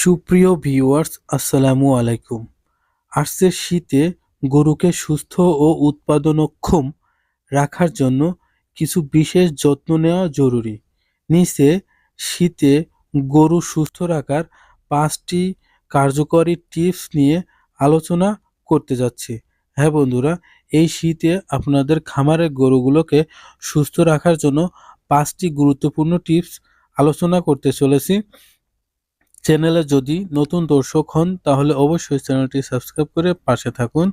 সুপ্রিয় ভিউয়ার্স, আসসালামু আলাইকুম। আসছে শীতে গরুকে সুস্থ ও উৎপাদনক্ষম রাখার জন্য কিছু বিশেষ যত্ন নেওয়া জরুরি। নিচে শীতে গরু সুস্থ রাখার পাঁচটি কার্যকরী টিপস নিয়ে আলোচনা করতে যাচ্ছি। হ্যাঁ বন্ধুরা, এই শীতে আপনাদের খামারের গরুগুলোকে সুস্থ রাখার জন্য পাঁচটি গুরুত্বপূর্ণ টিপস আলোচনা করতে চলেছি। চ্যানেলে যদি নতুন দর্শক হন, তাহলে অবশ্যই চ্যানেলটি সাবস্ক্রাইব করে পাশে থাকুন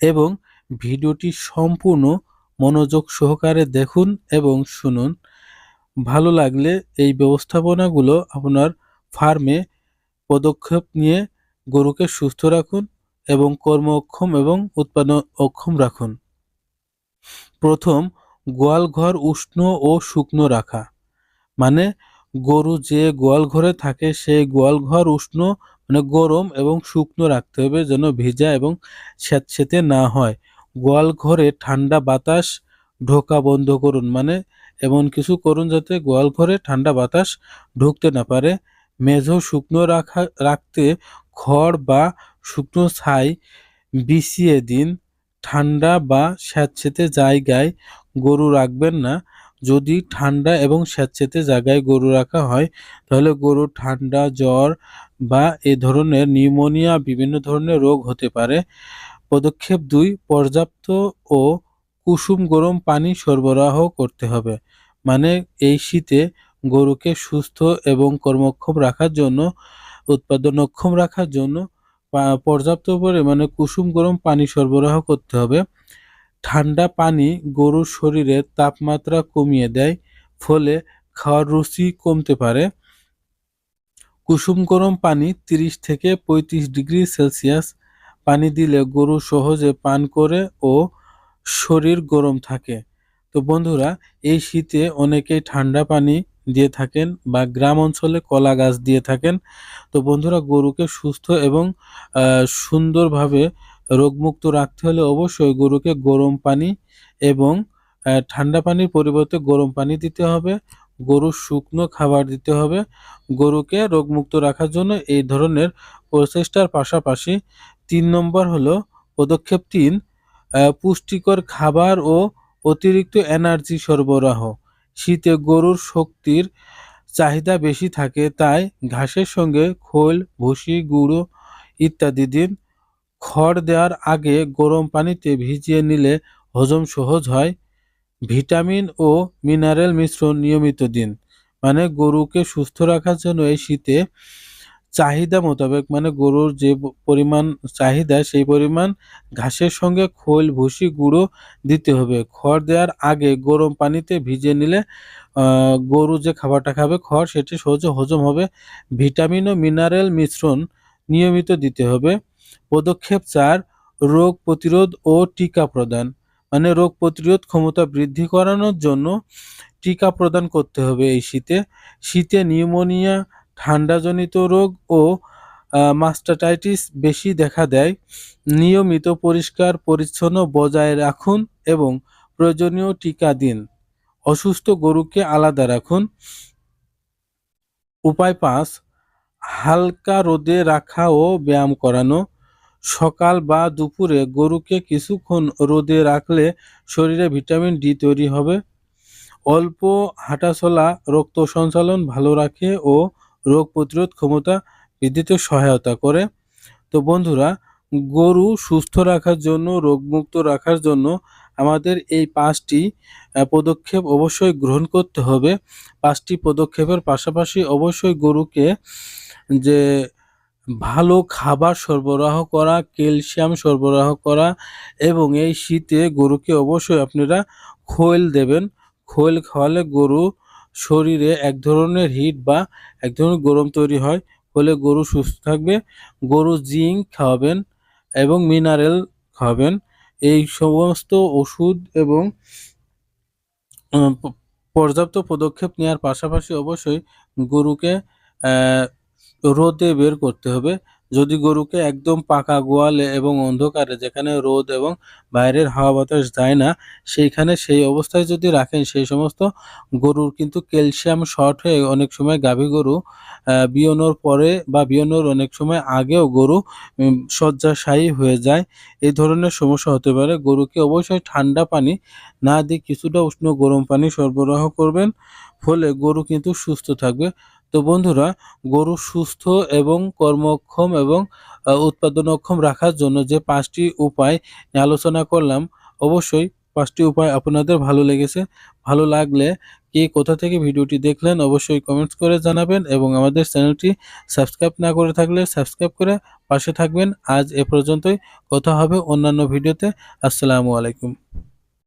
এবং ভিডিওটি সম্পূর্ণ মনোযোগ সহকারে দেখুন এবং শুনুন। ভালো লাগলে এই ব্যবস্থাপনাগুলো আপনার ফার্মে পদক্ষেপ নিয়ে গরুকে সুস্থ রাখুন এবং কর্মক্ষম এবং উৎপাদন অক্ষম রাখুন। প্রথম গোয়াল ঘর উষ্ণ ও শুকনো রাখা মানে গরু যে গোয়াল ঘরে থাকে, সেই গোয়াল ঘর উষ্ণ মানে গরম এবং শুকনো রাখতে হবে যেন ভেজা এবং স্যাঁতসেঁতে না হয়। গোয়াল ঘরে ঠান্ডা বাতাস ঢোকা বন্ধ করুন মানে এমন কিছু করুন যাতে গোয়াল ঘরে ঠান্ডা বাতাস ঢুকতে না পারে। মেঝো শুকনো রাখা, রাখতে খড় বা শুকনো ছাই বিছিয়ে দিন। ঠান্ডা বা স্যাঁতসেঁতে জায়গায় গরু রাখবেন না। যদি ঠান্ডা এবং স্যাঁতসেঁতে জায়গায় গরু রাখা হয়, তাহলে গরুর ঠান্ডা, জ্বর বা এ ধরনের নিউমোনিয়া, বিভিন্ন ধরনের রোগ হতে পারে। পদক্ষেপ দুই, পর্যাপ্ত ও কুসুম গরম পানি সরবরাহ করতে হবে। মানে এই শীতে গরুকে সুস্থ এবং কর্মক্ষম রাখার জন্য উৎপাদনক্ষম রাখার জন্য পর্যাপ্ত পরিমাণে কুসুম গরম পানি সরবরাহ করতে হবে। ঠান্ডা পানি গরুর শরীরের তাপমাত্রা কমিয়ে দেয়, ফলে খাওয়ার রুচি কমতে পারে। কুসুম গরম পানি 30 থেকে 35 ডিগ্রি সেলসিয়াস, পানি দিলে গরু সহজে পান করে ও শরীর গরম থাকে। তো বন্ধুরা, এই শীতে অনেকেই ঠান্ডা পানি দিয়ে থাকেন বা গ্রাম অঞ্চলে কলা গাছ দিয়ে থাকেন। তো বন্ধুরা, গরুকে সুস্থ এবং সুন্দরভাবে রোগমুক্ত রাখতে হলে অবশ্যই গরুকে গরম পানি এবং ঠান্ডা পানির পরিবর্তে গরম পানি দিতে হবে। গরুর শুকনো খাবার দিতে হবে। গরুকে রোগমুক্ত রাখার জন্য এই ধরনের প্রচেষ্টার পাশাপাশি তিন নম্বর হলো পদক্ষেপ তিন পুষ্টিকর খাবার ও অতিরিক্ত এনার্জি সরবরাহ। শীতে গরুর শক্তির চাহিদা বেশি থাকে, তাই ঘাসের সঙ্গে খোল, ভুসি, গুঁড়ো ইত্যাদি দিন খড় দেওয়ার আগে গরম পানিতে ভিজিয়ে নিলে হজম সহজ হয়। ভিটামিন ও মিনারেল মিশ্রণ নিয়মিত দিন মানে গরুকে সুস্থ রাখার জন্য এই শীতে চাহিদা মোতাবেক মানে গরুর যে পরিমাণ চাহিদা সেই পরিমাণ ঘাসের সঙ্গে খোল, ভুসি, গুঁড়ো দিতে হবে। খড় দেওয়ার আগে গরম পানিতে ভিজে নিলে গরু যে খাবারটা খাবে খড়, সেটি সহজে হজম হবে। ভিটামিন ও মিনারেল মিশ্রণ নিয়মিত দিতে হবে। পদক্ষেপ চার, রোগ প্রতিরোধ ও টিকা প্রদান। মানে রোগ প্রতিরোধ ক্ষমতা বৃদ্ধি করানোর জন্য টিকা প্রদান করতে হবে এই শীতে। শীতে নিউমোনিয়া, ঠান্ডাজনিত রোগ ও মাস্টাটাইটিস বেশি দেখা দেয়। নিয়মিত পরিষ্কার, পরিচ্ছন্ন বজায় রাখুন এবং প্রয়োজনীয় টিকা দিন। অসুস্থ গরুকে আলাদা রাখুন। উপায় পাঁচ, হালকা রোদে রাখা ও ব্যায়াম করানো। সকাল বা দুপুরে গরুকে কিছুক্ষণ রোদে রাখলে শরীরে ভিটামিন ডি তৈরি হবে। অল্প হাঁটাচলা, রক্ত সঞ্চালন ভালো রাখে ও রোগ প্রতিরোধ ক্ষমতা বৃদ্ধিতে সহায়তা করে। তো বন্ধুরা, গরু সুস্থ রাখার জন্য, রোগমুক্ত রাখার জন্য আমাদের এই পাঁচটি পদক্ষেপ অবশ্যই গ্রহণ করতে হবে। পাঁচটি পদক্ষেপের পাশাপাশি অবশ্যই গরুকে যে ভালো খাবার সরবরাহ করা, ক্যালসিয়াম সরবরাহ করা এবং এই শীতে গরুকে অবশ্যই আপনারা খোল দেবেন। খোল খাওয়ালে গরু শরীরে এক ধরনের হিট বা এক ধরনের গরম তৈরি হয় ফলে গরু সুস্থ থাকবে। গরু জিঙ্ক খাওয়াবেন এবং মিনারেল খাওয়াবেন। এই সমস্ত ওষুধ এবং পর্যাপ্ত পদক্ষেপ নেওয়ার পাশাপাশি অবশ্যই গরুকে রোদে বের করতে হবে। যদি গরুকে একদম পাকা গোয়ালে এবং অন্ধকারে, যেখানে রোদ এবং বাইরের হাওয়া বাতাস যায় না, সেইখানে সেই অবস্থায় যদি রাখেন, সেই সমস্ত গরুর কিন্তু ক্যালসিয়াম শর্ট হয়ে অনেক সময় গাভী গরু বিয়নোর পরে বা বিয়নোর অনেক সময় আগেও গরু শয্যাশায়ী হয়ে যায়। এই ধরনের সমস্যা হতে পারে। গরুকে অবশ্যই ঠান্ডা পানি না দিয়ে কিছুটা উষ্ণ গরম পানি সরবরাহ করবেন, ফলে গরু কিন্তু সুস্থ থাকবে। তো বন্ধুরা, গরু সুস্থ এবং কর্মক্ষম এবং উৎপাদনক্ষম রাখার জন্য যে পাঁচটি উপায় আলোচনা করলাম, অবশ্যই পাঁচটি উপায় আপনাদের ভালো লেগেছে। ভালো লাগলে কে কোথা থেকে ভিডিওটি দেখলেন অবশ্যই কমেন্টস করে জানাবেন এবং আমাদের চ্যানেলটি সাবস্ক্রাইব না করে থাকলে সাবস্ক্রাইব করে পাশে থাকবেন। আজ এ পর্যন্তই। কথা হবে অন্যান্য ভিডিওতে। আসসালামু আলাইকুম।